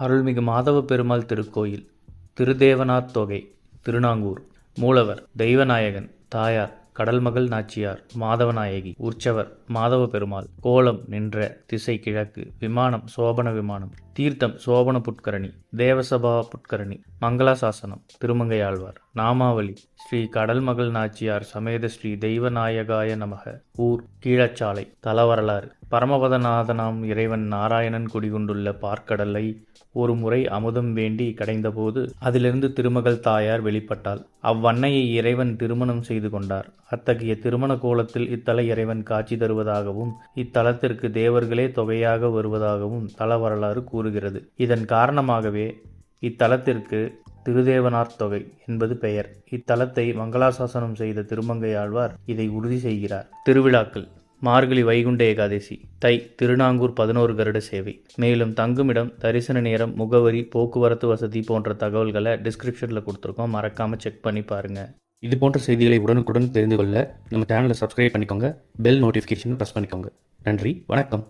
அருள்மிகு மாதவ பெருமாள் திருக்கோயில் திருதேவனார் தொகை திருநாங்கூர். மூலவர் தெய்வநாயகன் தாயார் கடல்மகள் நாச்சியார் மாதவநாயகி உற்சவர் மாதவ பெருமாள் கோலம் நின்ற திசை கிழக்கு விமானம் சோபன விமானம். தீர்த்தம் சோபன புட்கரணி தேவசபா புட்கரணி மங்களாசாசனம் திருமங்கையாழ்வார். நாமாவளி ஸ்ரீ கடல்மகள் நாச்சியார் சமேத ஸ்ரீ தெய்வநாயகாய நமக. ஊர் கீழச்சாலை தலவரலாறு. பரமபதநாதனாம் இறைவன் நாராயணன் குடிகொண்டுள்ள பார்க்கடலை ஒரு முறை அமுதம் வேண்டி கடைந்தபோது அதிலிருந்து திருமகள் தாயார் வெளிப்பட்டாள். அவ்வன்னையை இறைவன் திருமணம் செய்து கொண்டார். அத்தகைய திருமண கோலத்தில் இத்தல இறைவன் காட்சி தருவதாகவும் இத்தலத்திற்கு தேவர்களே தொகையாக வருவதாகவும் தல வரலாறு கூறுகிறது. இதன் காரணமாகவே இத்தலத்திற்கு திருதேவனார் தொகை என்பது பெயர். இத்தலத்தை மங்களாசாசனம் செய்த திருமங்கையாழ்வார் இதை உறுதி செய்கிறார். திருவிழாக்கள். மார்கழி வைகுண்ட ஏகாதசி தை திருநாங்கூர் பதினோரு கருட சேவை. மேலும் தங்குமிடம் தரிசன நேரம் முகவரி போக்குவரத்து வசதி போன்ற தகவல்களை டிஸ்கிரிப்ஷனில் கொடுத்துருக்கோம். மறக்காமல் செக் பண்ணி பாருங்கள் இது போன்ற செய்திகளை உடனுக்குடன் தெரிந்து கொள்ள நம்ம சேனலை சப்ஸ்கிரைப் பண்ணிக்கோங்க. பெல் நோட்டிஃபிகேஷன் ப்ரெஸ் பண்ணிக்கோங்க. நன்றி வணக்கம்.